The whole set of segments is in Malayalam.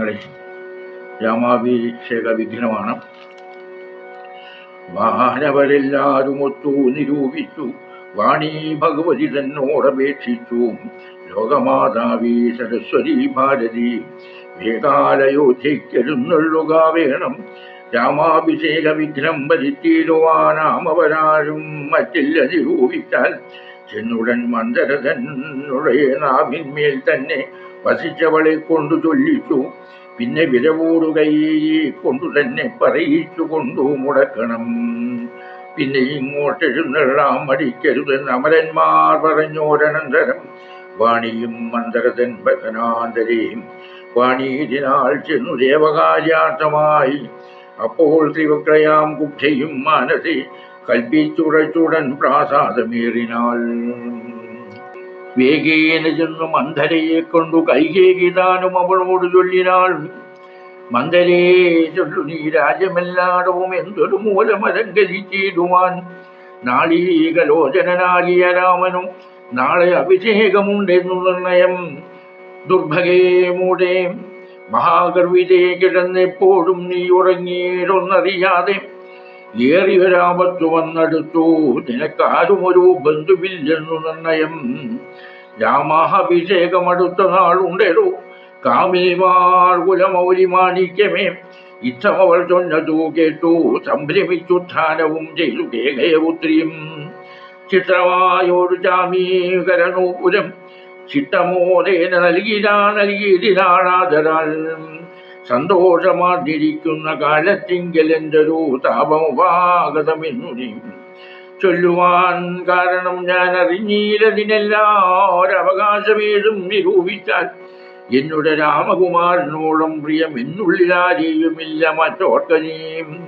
ഹരി. രാമാഭിഷേക വിഘ്നമാണ്. വാഹനവരെല്ലാരും ഒത്തു നിരൂപിച്ചു വാണി ഭഗവതി തന്നോടപേക്ഷിച്ചു. ലോകമാതാവി സരസ്വതി ഭാരതി വേകാലയോധ്യയ്ക്കെഴുന്നള്ളുക വേണം രാമാഭിഷേക വിഘ്നം വരുത്തിയിടുവാനാമവരാരും മറ്റില്ല നിരൂപിച്ചാൽ ചെന്നുടൻ മന്ദരതന്നുடைய നാവിന്മേൽ തന്നെ വസിച്ചവളെ കൊണ്ടു ചൊല്ലിച്ചു. പിന്നെ വിരവോടുകയെ കൊണ്ടു തന്നെ പറയിച്ചു കൊണ്ടു മുടക്കണം. പിന്നെ ഇങ്ങോട്ടെഴുന്നള്ളാം മടിക്കരുത് അമരന്മാർ പറഞ്ഞോരനന്തരം വാണിയും മന്ദരതൻ ഭഗനാന്തരെയും വാണിയിതിനാൾ ചെന്നു ദേവകാര്യാർത്ഥമായി. അപ്പോൾ ത്രിവക്രയാം കുബ്ധയും മാനസി കൽപ്പിച്ചുറച്ചുടൻ പ്രാസാദമേറിനാൾ വേഗേന ചെന്നു മന്ധരയെ കൊണ്ടു കൈകേകിതാനും അവളോട് ചൊല്ലിനാൾ മന്ദരേ ചൊല്ലു നീ രാജ്യമെല്ലാടവും എന്തൊരു മൂലമലങ്കരിച്ചിടുവാൻ നാളീകലോചനാകിയ രാമനും നാളെ അഭിഷേകമുണ്ടെന്നു നിർണയം. ദുർഭഗേ മൂടേ മഹാഗർവിതേ കിടന്നെപ്പോഴും നീ ഉറങ്ങിയിടൊന്നറിയാതെ ഏറിയൊരാപത്തു വന്നെടുത്തു നിനക്കാരും ഒരു ബന്ധുവില്ലെന്നു നിർണയം. രാമാഭിഷേകമടുത്ത നാളുണ്ടെടു കാമിനിമാർ കുലമൗലി മാണിക്യമേ. ഇത്തമവൾ ചൊന്നതു കേട്ടു. സംഭ്രമിച്ചുത്ഥാനവും ചെയ്തു കേകയപുത്രിയും. ചിത്രമായോരു ജാമീകരനൂപുരം. ചിട്ടമോദേന നൽകിരാ നൽകിയിരാണാദരാൽ സന്തോഷമാർന്നിരിക്കുന്ന കാലത്തിങ്കലെന്തൊരു താപമുപാഗതമെന്നു നീ ചൊല്ലുവാൻ കാരണം ഞാൻ അറിഞ്ഞീലതിനെല്ലാരവകാശമേതും നിരൂപിച്ചാൽ എന്നുടെ രാമകുമാരനോളം പ്രിയം എന്നുള്ളിലാരെയുമില്ല മറ്റോർക്കനീം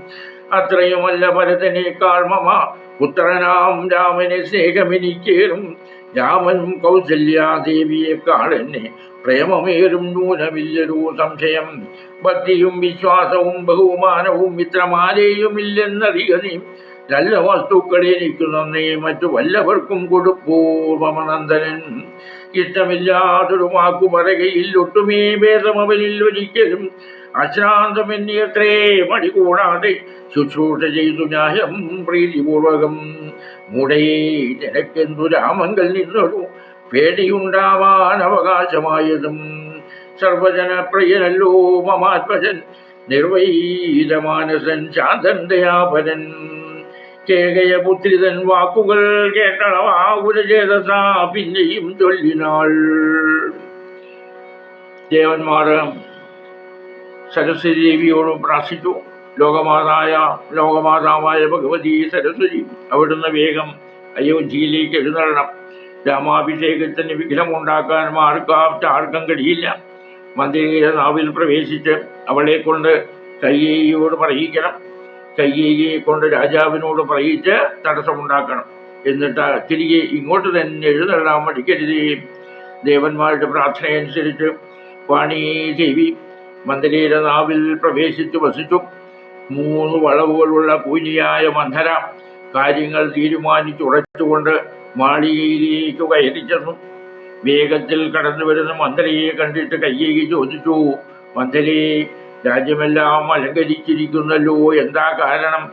അത്രയുമല്ല ഭരതനേക്കാൾ മമ പുത്രനാം രാമനെ സ്നേഹമെനിക്കേറും. രാമനും കൗസല്യാദേവിയെക്കാൾ എന്നെ പ്രേമമേറും നൂനമില്ലൊരു സംശയം. ഭക്തിയും വിശ്വാസവും ബഹുമാനവും മിത്രമാരെയുമില്ലെന്നറിയ നീ. നല്ല വസ്തുക്കളെ എനിക്ക് നന്നേ മറ്റു വല്ലവർക്കും കൊടുപ്പൂർവമനന്ദനൻ ഇഷ്ടമില്ലാതൊരു വാക്കു പറയുകയിൽ ഒട്ടുമേ ഭേദം അവനിൽ ഒരിക്കലും അശ്രാന്തമെന്നിയത്രേ മടി കൂടാതെ ശുശ്രൂഷ ചെയ്തു ന്യായം പ്രീതിപൂർവകം. മുടേ നിനക്കെന്തു രാമങ്കൽ നിന്നൊരു പേടിയുണ്ടാവാൻ അവകാശമായതും സർവജനപ്രിയനല്ലോ മമാത്മജൻ നിർവൈരമാനസൻ ശാന്തൻ ദയാപരൻ കേകയ പുത്രിതൻ വാക്കുകൾ കേട്ടളവാകുലചേതാ പിന്നെയും ചൊല്ലിനാൾ. ദേവന്മാർ സരസ്വതി ദേവിയോട് പ്രാർത്ഥിച്ചു. ലോകമാതായ ലോകമാതാവായ ഭഗവതി സരസ്വതി അവിടുന്ന് വേഗം അയോധ്യയിലേക്ക് എഴുന്നള്ളണം. രാമാഭിഷേകത്തിന് വിഘ്നമുണ്ടാക്കാനും ആർക്കാം ആർക്കും കഴിയില്ല. മന്ത്രിയുടെ നാവിൽ പ്രവേശിച്ച് അവളെ കൊണ്ട് കയ്യേയോട് പറയിക്കണം. കയ്യേയെ കൊണ്ട് രാജാവിനോട് പറയിച്ച് തടസ്സമുണ്ടാക്കണം. എന്നിട്ട് തിരികെ ഇങ്ങോട്ട് തന്നെ എഴുന്നള്ളാൻ മടിക്കരുത്. ദേവന്മാരുടെ പ്രാർത്ഥനയനുസരിച്ച് വാണി ദേവി മന്ദിരയുടെ നാവിൽ പ്രവേശിച്ചു വസിച്ചു. മൂന്ന് വളവുകളുള്ള പൂനിയായ മന്ധര കാര്യങ്ങൾ തീരുമാനിച്ചുറച്ചുകൊണ്ട് മാളികയിലേക്ക് കയറി ചെന്നു. വേഗത്തിൽ കടന്നു വരുന്ന മന്ത്രിയെ കണ്ടിട്ട് കയ്യേകി ചോദിച്ചു മന്ത്രി രാജ്യമെല്ലാം അലങ്കരിച്ചിരിക്കുന്നല്ലോ എന്താ കാരണം?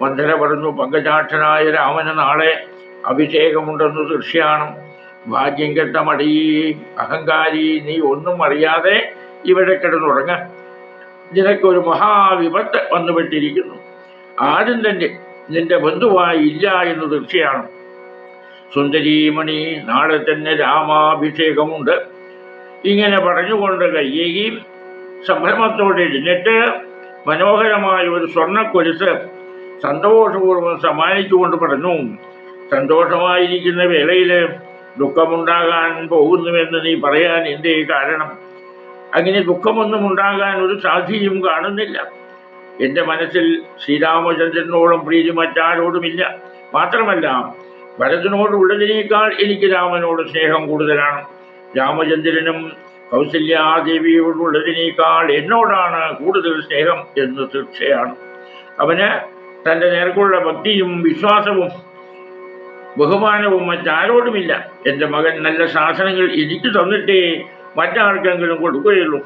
മന്ദര പറഞ്ഞു പങ്കജാക്ഷനായ രാമന് നാളെ അഭിഷേകമുണ്ടെന്ന് ദൃശ്യമാണ് ഭാഗ്യം കെട്ട മടിയേ അഹങ്കാരി നീ ഒന്നും അറിയാതെ ഇവിടെ കിടന്നുറങ്ങ. നിനക്കൊരു മഹാവിപത്ത് വന്നുപെട്ടിരിക്കുന്നു. ആരും തന്നെ നിന്റെ ബന്ധുവായി ഇല്ല എന്ന് തീർച്ചയാണ് സുന്ദരീമണി നാളെ തന്നെ രാമാഭിഷേകമുണ്ട്. ഇങ്ങനെ പറഞ്ഞുകൊണ്ട് കയ്യേകി സംഭ്രമത്തോടെ ഇരുന്നിട്ട് മനോഹരമായ ഒരു സ്വർണക്കൊലുസ് സന്തോഷപൂർവം സമ്മാനിച്ചുകൊണ്ട് പറഞ്ഞു സന്തോഷമായിരിക്കുന്ന വേളയിൽ ദുഃഖമുണ്ടാകാൻ പോകുന്നുവെന്ന് നീ പറയാൻ എന്തേ കാരണം? അങ്ങനെ ദുഃഖമൊന്നും ഉണ്ടാകാൻ ഒരു സാധ്യയും കാണുന്നില്ല. എന്റെ മനസ്സിൽ ശ്രീരാമചന്ദ്രനോടും പ്രീതി മറ്റാരോടുമില്ല. മാത്രമല്ല ഭരതനോടുള്ളതിനേക്കാൾ എനിക്ക് രാമനോട് സ്നേഹം കൂടുതലാണ്. രാമചന്ദ്രനും കൗസല്യാദേവിയോടുള്ളതിനേക്കാൾ എന്നോടാണ് കൂടുതൽ സ്നേഹം എന്ന് തീർച്ചയാണ്. അവന് തന്റെ നേർക്കുള്ള ഭക്തിയും വിശ്വാസവും ബഹുമാനവും മറ്റാരോടുമില്ല. എന്റെ മകൻ നല്ല ശാസനങ്ങൾ എനിക്ക് തന്നിട്ടേ മറ്റാർക്കെങ്കിലും കൊടുക്കുകയുള്ളൂ.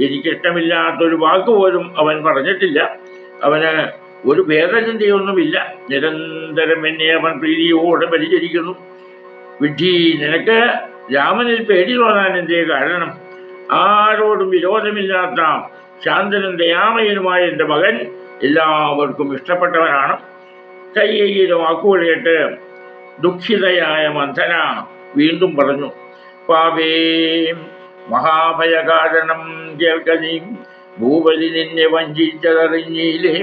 എനിക്കിഷ്ടമില്ലാത്തൊരു വാക്ക് പോലും അവൻ പറഞ്ഞിട്ടില്ല. അവന് ഒരു ഭേദചിന്തയൊന്നുമില്ല നിരന്തരം എന്നെ അവൻ പ്രീതിയോടെ പരിചരിക്കുന്നു. വിഡ്ഢി നിനക്ക് രാമനിൽ പേടി തോന്നാൻ എന്തേ കാരണം? ആരോടും വിരോധമില്ലാത്ത ശാന്തനും ദയാമയനുമായ എന്റെ മകൻ എല്ലാവർക്കും ഇഷ്ടപ്പെട്ടവനാണ്. കയ്യയുടെ വാക്കുകൾ കേട്ട് ദുഃഖിതയായ മന്ധന വീണ്ടും പറഞ്ഞു പാപേ മഹാഭയകാരണം കേൾക്കനീ ഭൂപതി നിന്നെ വഞ്ചിച്ചതറിഞ്ഞില്ലേ?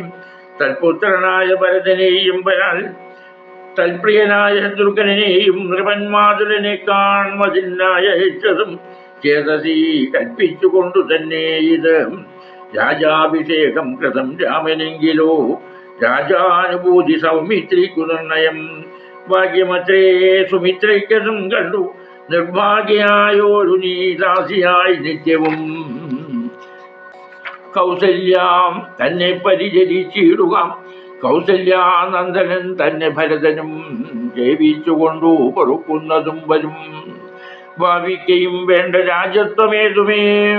തൽപുത്രനായ ഭരതനെയും വരാൽ തൽപ്രിയനായ ദുർഗനെയും നൃപന്മാതുരനെ കാൺമതിനായ അയച്ചതും ചേതസി കൽപ്പിച്ചുകൊണ്ടു തന്നെ ഇത്. രാജാഭിഷേകം കൃതം രാമനെങ്കിലോ രാജാനുഭൂതി സൗമിത്രിക്കു നിർണയം. ഭാഗ്യമത്രേ സുമിത്രയ്ക്കതും കണ്ടു. നിർഭാഗ്യയായോരു നീ ദാസിയായി നിത്യവും. കൗസല്യാം തന്നെ പരിചരിച്ചിടുക. കൗസല്യാനന്ദനൻ തന്നെ ഭരതനും ജയിച്ചുകൊണ്ടു പൊറുക്കുന്നതും വരും. ഭാവിക്കയും വേണ്ട രാജ്യത്വമേതുമേ?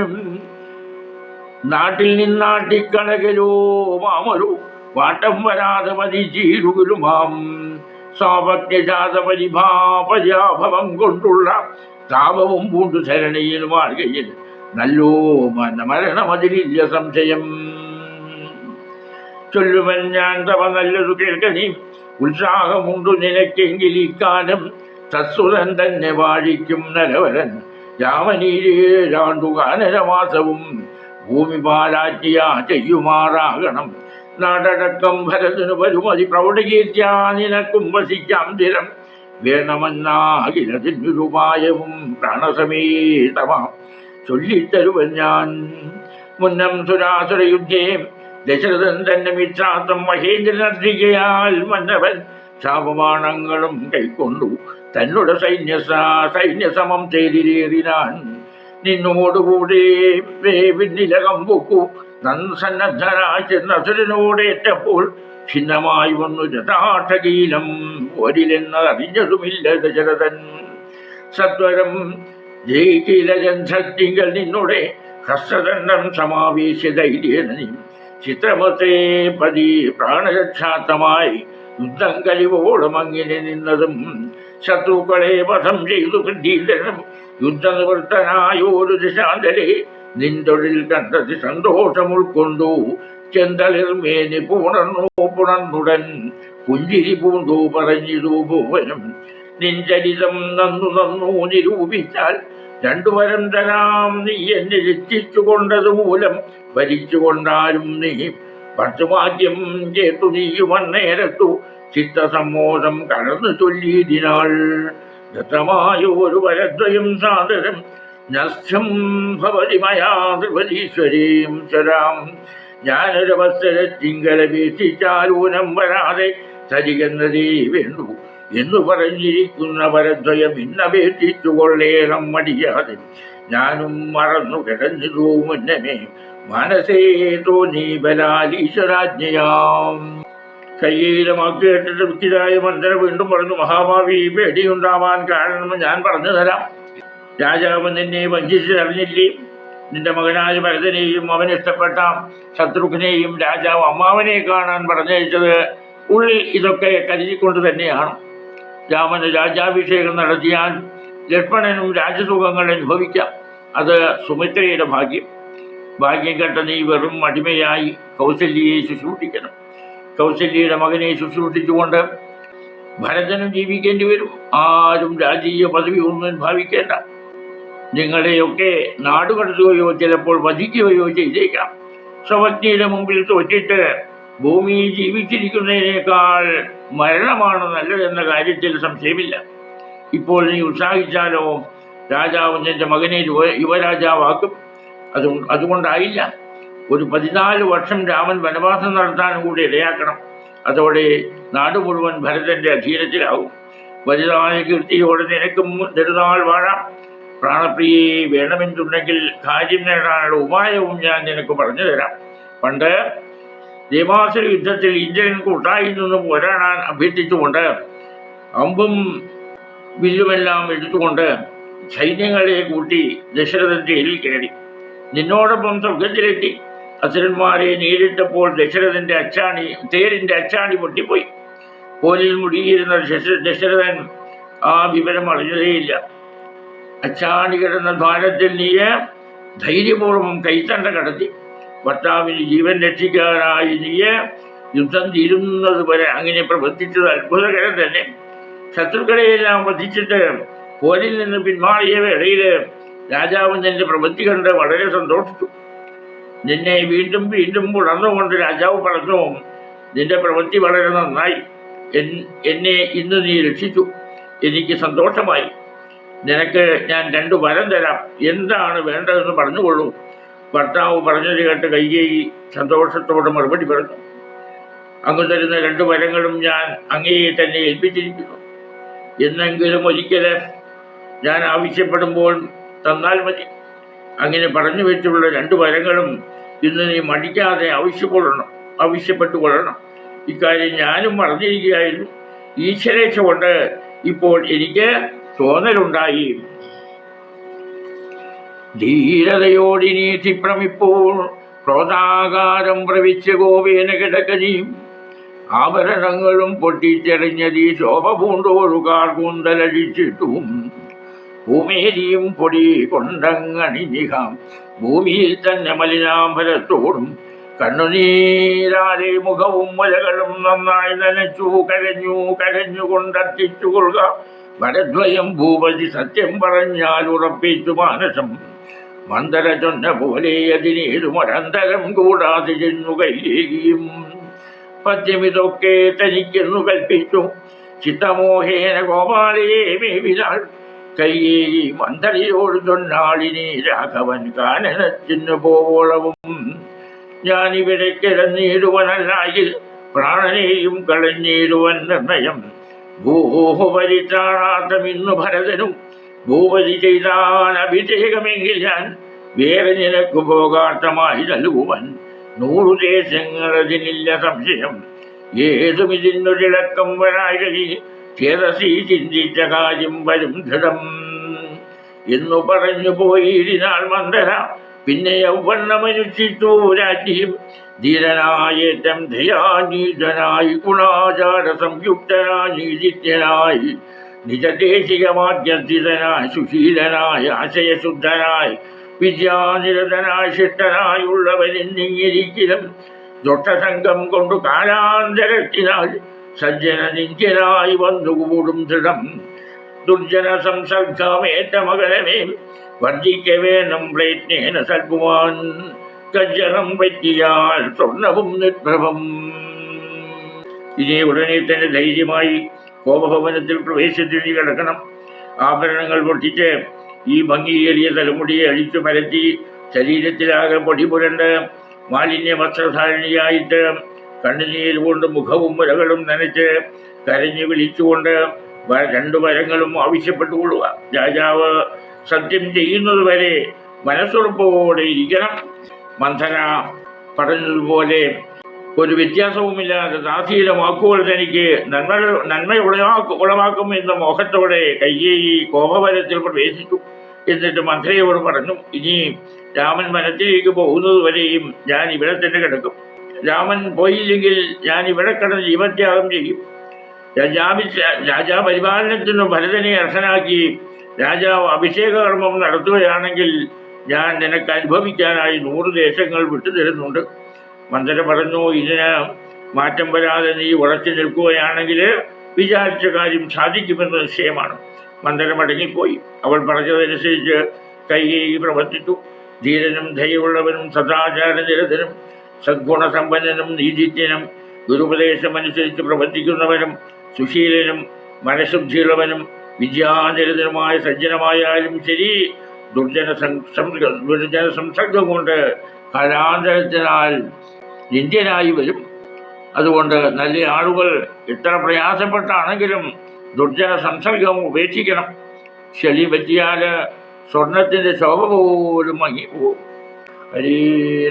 നാട്ടിൽ നിന്നാട്ടിക്കണകലോ മാമരു? വാട്ടം വരാതെ മതിച്ചീടുകലുമാം സാപജ്ഞജാത പരിഭാപജാഭവം കൊണ്ടുള്ള താപവും പൂണ്ടു ശരണയിൽ മാർഗയിൽ നല്ലോ മരണമതിലില്ല സംശയം. ചൊല്ലുവൻ ഞാൻ തവ നല്ലതു കേൾക്കണി. ഉത്സാഹമുണ്ടു നിനക്കെങ്കിൽ ഇക്കാലം സസുരൻ തന്നെ വാഴിക്കും നരവരൻ. രാമനീരേഴാണ്ടു കാനരമാസവും ഭൂമി പാലാറ്റിയ ചെയ്യുമാറാകണം. നാടടക്കം ഭരതനു വരുമതി പ്രൗഢകീർത്യാ നിനക്കും വസിക്കാം ദിനം. വേണമെന്നാകിലതിനൊരുപായവും പ്രാണസമേതമാം. ചൊല്ലിത്തരുവൻ ഞാൻ മുന്നം സുരാസുരയുദ്ധേ ദശരഥൻ തന്നെ മിത്രാത്വം മഹേന്ദ്രനർജികയാൽ മന്നവൻ ശാപമാണങ്ങളും കൈക്കൊണ്ടു. തന്നോട് സൈന്യ സൈന്യസമം തേരിലേറിനാൻ. നിന്നോടുകൂടെ പിന്നിലകം പൊക്കു. നന്നസന്നദ്ധനായി ചെന്നസുരനോടേറ്റപ്പോൾ ഛിന്നമായി വന്നു രഥാഠകീലം ഒരിലെന്നറിഞ്ഞതുമില്ല ദശരഥൻ. സത്വരം ജയിക്കിലജന്ധത്തിങ്കൽ നിന്നുടെ ഹസ്തദണ്ഡം സമാവേശ ധൈര്യനീ ചിത്രമത്തെ പതി പ്രാണരക്ഷാത്തമായി യുദ്ധം കലിവോളം അങ്ങനെ നിന്നതും ശത്രുക്കളെ വധം ചെയ്തു കണ്ടീലനും യുദ്ധനിവൃത്തനായോരു ദിശാന്തരെ നിൻതൊഴിൽ കണ്ടത് സന്തോഷം ഉൾക്കൊണ്ടു ചെന്തളിർ മേനി പുണർന്നു പുണർന്നുടൻ പുഞ്ചിരി പൂണ്ടു പറഞ്ഞിതു ഭുവനം നിൻചരിതം നന്നു നന്നു നിരൂപിച്ചാൽ രണ്ടു വരം തരാം നീ എന്നെ രക്ഷിച്ചുകൊണ്ടത് മൂലം ഭരിച്ചുകൊണ്ടാലും നീ പഞ്ചുവാദ്യം കേട്ടു നീയു വന്നേരത്തു ചിത്തസമ്മോദം കടന്നു ചൊല്ലിയതിനാൾ ദത്തമായ ഒരു വരദ്വയം സാദരം നഷ്ടം ഭവതി മയാ ത്രിപതീശ്വരീം ചരാം. ഞാനൊരവസരത്തിങ്കലപേക്ഷിച്ചാലൂനം വരാതെ സരികന്നതേ വേണ്ടു എന്നു പറഞ്ഞിരിക്കുന്ന വരദ്വയം ഇന്നപേക്ഷിച്ചു കൊള്ളേണം മടിയാതെ. ഞാനും മറന്നു കിടഞ്ഞു മുന്നമേ. മനസ്സേ തോന്നി ബലാലീശ്വരാജ്ഞയാം കയ്യിലമാക്കി കേട്ടിട്ട് വൃത്തിരായ മന്ദിരം വീണ്ടും പറഞ്ഞു മഹാഭാവി പേടിയുണ്ടാവാൻ കാരണം ഞാൻ പറഞ്ഞു തരാം. രാജാവ് നിന്നെ വഞ്ചിച്ചറിഞ്ഞില്ലേ? നിന്റെ മകനായ ഭരതനെയും അവന് ഇഷ്ടപ്പെട്ട ശത്രുഘ്നെയും രാജാവ് അമ്മാവനെ കാണാൻ പറഞ്ഞയച്ചത് ഉള്ളിൽ ഇതൊക്കെ കരുതിക്കൊണ്ട് തന്നെയാണ്. രാമന് രാജാഭിഷേകം നടത്തിയാൽ ലക്ഷ്മണനും രാജസുഖങ്ങൾ അനുഭവിക്കാം. അത് സുമിത്രയുടെ ഭാഗ്യം. ഭാഗ്യം കെട്ട നീ വെറും അടിമയായി കൗസല്യയെ ശുശ്രൂഷിക്കണം. കൗസല്യയുടെ മകനെ ശുശ്രൂഷിച്ചുകൊണ്ട് ഭരതനും ജീവിക്കേണ്ടി വരും. ആരും രാജീയ പദവി ഒന്നും ഭാവിക്കേണ്ട. നിങ്ങളെയൊക്കെ നാടുകടത്തുകയോ ചിലപ്പോൾ വധിക്കുകയോ ചെയ്തേക്കാം. സ്വപത്നിയുടെ മുമ്പിൽ തോറ്റിട്ട് ഭൂമിയിൽ ജീവിച്ചിരിക്കുന്നതിനേക്കാൾ മരണമാണ് നല്ലതെന്ന കാര്യത്തിൽ സംശയമില്ല. ഇപ്പോൾ നീ ഉത്സാഹിച്ചാലോ രാജാവ് നിന്റെ മകനെ യുവ- യുവരാജാവാക്കും. അത് അതുകൊണ്ടായില്ല. ഒരു പതിനാല് വർഷം രാമൻ വനവാസം നടത്താനും കൂടി ഇടയാക്കണം. അതോടെ നാട് മുഴുവൻ ഭരതന്റെ അധീനത്തിലാവും. വലുതായ കീർത്തിയോടെ നിനക്കും നെടുനാൾ വാഴാം. പ്രാണപ്രിയെ വേണമെന്നുണ്ടെങ്കിൽ കാര്യം നേടാനുള്ള ഉപായവും ഞാൻ നിനക്ക് പറഞ്ഞു തരാം. പണ്ട് ദേവാസുര യുദ്ധത്തിൽ ഇന്ത്യൻ കൂട്ടായി നിന്ന് പോരാടാൻ അഭ്യർത്ഥിച്ചുകൊണ്ട് അമ്പും വില്ലുമെല്ലാം എടുത്തുകൊണ്ട് സൈന്യങ്ങളെ കൂട്ടി ദശരഥൻ ജയിലിൽ കയറി. നിന്നോടൊപ്പം സ്വർഗത്തിലെത്തി. അസുരന്മാരെ നേരിട്ടപ്പോൾ ദശരഥന്റെ അച്ചാണി തേരിന്റെ അച്ചാണി പൊട്ടിപ്പോയി. പോലിൽ മുടിയിരുന്ന ദശ- ദശരഥൻ ആ വിവരം അറിഞ്ഞതേയില്ല. അച്ചാണി കിടന്ന ദ്വാരത്തിൽ നീയെ ധൈര്യപൂർവം കൈത്തണ്ട കടത്തി. ഭർത്താവിന് ജീവൻ രക്ഷിക്കാനായി നീയെ യുദ്ധം തീരുന്നത് വരെ അങ്ങനെ പ്രവർത്തിച്ചത് അത്ഭുതകരം തന്നെ. ശത്രുക്കളെയെല്ലാം വധിച്ചിട്ട് പോരിൽ നിന്ന് പിന്മാറിയ വേളയിൽ രാജാവ് നിന്റെ പ്രവൃത്തി കണ്ട് വളരെ സന്തോഷിച്ചു. നിന്നെ വീണ്ടും വീണ്ടും ഉണർന്നുകൊണ്ട് രാജാവ് പറഞ്ഞു നിന്റെ പ്രവൃത്തി വളരെ നന്നായി. എന്നെ ഇന്ന് നീ രക്ഷിച്ചു. എനിക്ക് സന്തോഷമായി. നിനക്ക് ഞാൻ രണ്ടു വരം തരാം. എന്താണ് വേണ്ടതെന്ന് പറഞ്ഞുകൊള്ളൂ. ഭർത്താവ് പറഞ്ഞത് കേട്ട് കൈകേയി സന്തോഷത്തോടെ മറുപടി പറഞ്ഞു. അങ്ങ് തരുന്ന രണ്ടു വരങ്ങളും ഞാൻ അങ്ങയെ തന്നെ ഏൽപ്പിച്ചിരിക്കുന്നു. എന്നെങ്കിലും ഒരിക്കൽ ഞാൻ ആവശ്യപ്പെടുമ്പോൾ തന്നാൽ മതി. അങ്ങനെ പറഞ്ഞു വെച്ചുള്ള രണ്ടു വരങ്ങളും ഇന്ന് നീ മടിക്കാതെ ആവശ്യപ്പെടണം ആവശ്യപ്പെട്ടു കൊള്ളണം. ഇക്കാര്യം ഞാനും മറന്നിരിക്കുകയായിരുന്നു ഈശ്വരേച്ഛ കൊണ്ട് ഇപ്പോൾ എനിക്ക് തോന്നലുണ്ടായി. ധീരതയോടിനി ക്ഷിപ്രമിപ്പോൾ ക്രോധാകാരം പ്രവിച്ച ഗോവേന കിടക്കനിയും ആഭരണങ്ങളും പൊട്ടിച്ചെറിഞ്ഞതീ ശോഭ പൂണ്ടോരുകാർ കൂന്തലടിച്ചിട്ടും ഭൂമേരിയും പൊടി കൊണ്ടങ്ങണിഞ്ഞിഹാം ഭൂമിയിൽ തന്നെ മലിനാംബരത്തോടും കണ്ണുനീരാലെ മുഖവും മുലകളും നന്നായി നനച്ചു കരഞ്ഞു കരഞ്ഞുകൊണ്ടർത്തിച്ചു കൊള്ളുക വരദ്വയം ഭൂപതി സത്യം പറഞ്ഞാൽ ഉറപ്പിച്ചു മാനസം. മന്ദര ചൊന്ന പോലെ അതിനേതു മരന്തരം കൂടാതെ ചെന്നു കൈലേകിയും പദ്യമിതൊക്കെ തനിക്കെന്നു കൽപ്പിച്ചു ചിത്തമോഹേന ഗോപാലയെ മേവിനാൾ കയ്യേരി മന്ദരയോട് തൊന്നാളിനെ രാഘവൻ കാനനത്തിനു പോവോളവും. ഞാനിവിടെ കിടന്നിടുവനല്ലായിൽ പ്രാണനെയും കളഞ്ഞിടുവൻ നിർണയം. ഭൂപരിത്രാണാർത്ഥം ഇന്നു ഭരതനും ഭൂപതി ചെയ്താൻ അഭിഷേകമെങ്കിൽ ഞാൻ വേറെ നിനക്ക് പോകാട്ടമായി നൽകുവൻ നൂറു ദേശങ്ങൾ അതിനില്ല സംശയം. ഏതും ഇതിനൊരിളക്കം വരായി ചേതസി ചിന്തിച്ച കാര്യം വരും ദൃഢം എന്നു പറഞ്ഞു പോയിരുന്നാൾ മന്ദര പിന്നെ യൗവണ്ണമനുഷ്ഠിച്ചു രാജ്യം ധീരനായേറ്റം ധയാനീതനായി ഗുണാചാര സംയുക്തനായി നീതിജ്ഞനായി നിജദേശികമാധ്യസ്ഥിതനായി സുശീലനായി ആശയശുദ്ധനായി വിദ്യാനിരതനായി ശിഷ്ടനായുള്ളവരെന്നിങ്ങിരിക്കലും ദൊട്ടസംഘം കൊണ്ടു കാലാന്തരത്തിനാൽ സജ്ജന നിത്യനായി വന്നുകൂടും ദൃഢം. ദുർജന സംസർഗമേറ്റ മകനമേ വർദ്ധിക്കവേ നം പ്രയത്നേന സൽഭുവാൻ കജ്ജനം പറ്റിയാൽ സ്വർണവും നിർഭവം. ഇനി ഉടനെ തന്നെ ധൈര്യമായി കോപഭവനത്തിൽ പ്രവേശിച്ചു കിടക്കണം. ആഭരണങ്ങൾ പൊട്ടിച്ച് ഈ ഭംഗിയേറിയ തലമുടിയെ അഴിച്ചു പരത്തി ശരീരത്തിലാകെ പൊടി പുരണ്ട് മാലിന്യ വസ്ത്രധാരണിയായിട്ട് കണ്ണുനീർ കൊണ്ട് മുഖവും മുരകളും നനച്ച് കരഞ്ഞു വിളിച്ചുകൊണ്ട് രണ്ടു വരങ്ങളും ആവശ്യപ്പെട്ടുകൊള്ളുക. രാജാവ് സത്യം ചെയ്യുന്നത് വരെ മനസ്സുറപ്പോടെ ഇരിക്കണം. മന്ധന പറഞ്ഞതുപോലെ ഒരു വ്യത്യാസവുമില്ലാതെ ദാസിയുടെ വാക്കുകൾ തനിക്ക് നന്മ നന്മ ഉളവാക്കും ഉളവാക്കും എന്ന മോഹത്തോടെ കയ്യേയി കോപവരത്തിൽ പ്രവേശിച്ചു. എന്നിട്ട് മന്ത്രിയോട് പറഞ്ഞു ഇനി രാമൻ വനത്തിലേക്ക് പോകുന്നത് വരെയും ഞാൻ ഇവിടെ തന്നെ കിടക്കും. രാമൻ പോയില്ലെങ്കിൽ ഞാൻ ഇവിടെ കിടന്ന് ജീവത്യാഗം ചെയ്യും. രാജാവി രാജാ പരിപാലനത്തിന് ഭരതനെ അർഹനാക്കി രാജാവ് അഭിഷേക കർമ്മം നടത്തുകയാണെങ്കിൽ ഞാൻ നിനക്ക് അനുഭവിക്കാനായി നൂറ് ദേശങ്ങൾ വിട്ടുതരുന്നുണ്ട്. മന്ദര പറഞ്ഞു ഇതിന് മാറ്റം വരാതെ നീ ഉറച്ചു നിൽക്കുകയാണെങ്കിൽ വിചാരിച്ച കാര്യം സാധിക്കുമെന്ന് നിശ്ചയമാണ്. മന്ദരം അടങ്ങിപ്പോയി അവൾ പറഞ്ഞതനുസരിച്ച് കൈകേയി പ്രവർത്തിച്ചു. ധീരനും ധൈര്യമുള്ളവനും സദാചാരനിരതനും സദ്ഗുണസമ്പന്നനും നീതിജ്ഞനും ഗുരുപദേശമനുസരിച്ച് പ്രവർത്തിക്കുന്നവനും സുശീലനും മനഃശുദ്ധിയുള്ളവനും വിദ്യാനിരതനുമായ സജ്ജനമായാലും ശരി ദുർജന ദുർജന സംസർഗം കൊണ്ട് കലാന്തരത്തിനാൽ നിന്ദ്യനായി വരും. അതുകൊണ്ട് നല്ല ആളുകൾ ഇത്ര പ്രയാസപ്പെട്ടാണെങ്കിലും ദുർജന സംസർഗം ഉപേക്ഷിക്കണം. ചെളി പറ്റിയാൽ സ്വർണത്തിന്റെ ശോഭ പോലും മങ്ങിപ്പോവും ഹരി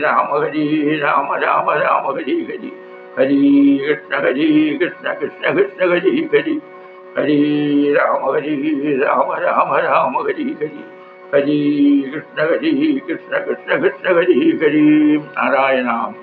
രാമ ഹരി രാമ രാമ രാമ ഹരി ഹരി. ഹരി കൃഷ്ണ ഹരി കൃഷ്ണ കൃഷ്ണ കൃഷ്ണ ഹരി ഹരി. ഹരി രാമ ഹരി രാമ രാമ രാമ ഹരി ഹരി. ഹരി കൃഷ്ണ ഹരി കൃഷ്ണ കൃഷ്ണ കൃഷ്ണ ഹരി ഹരി. നാരായണ.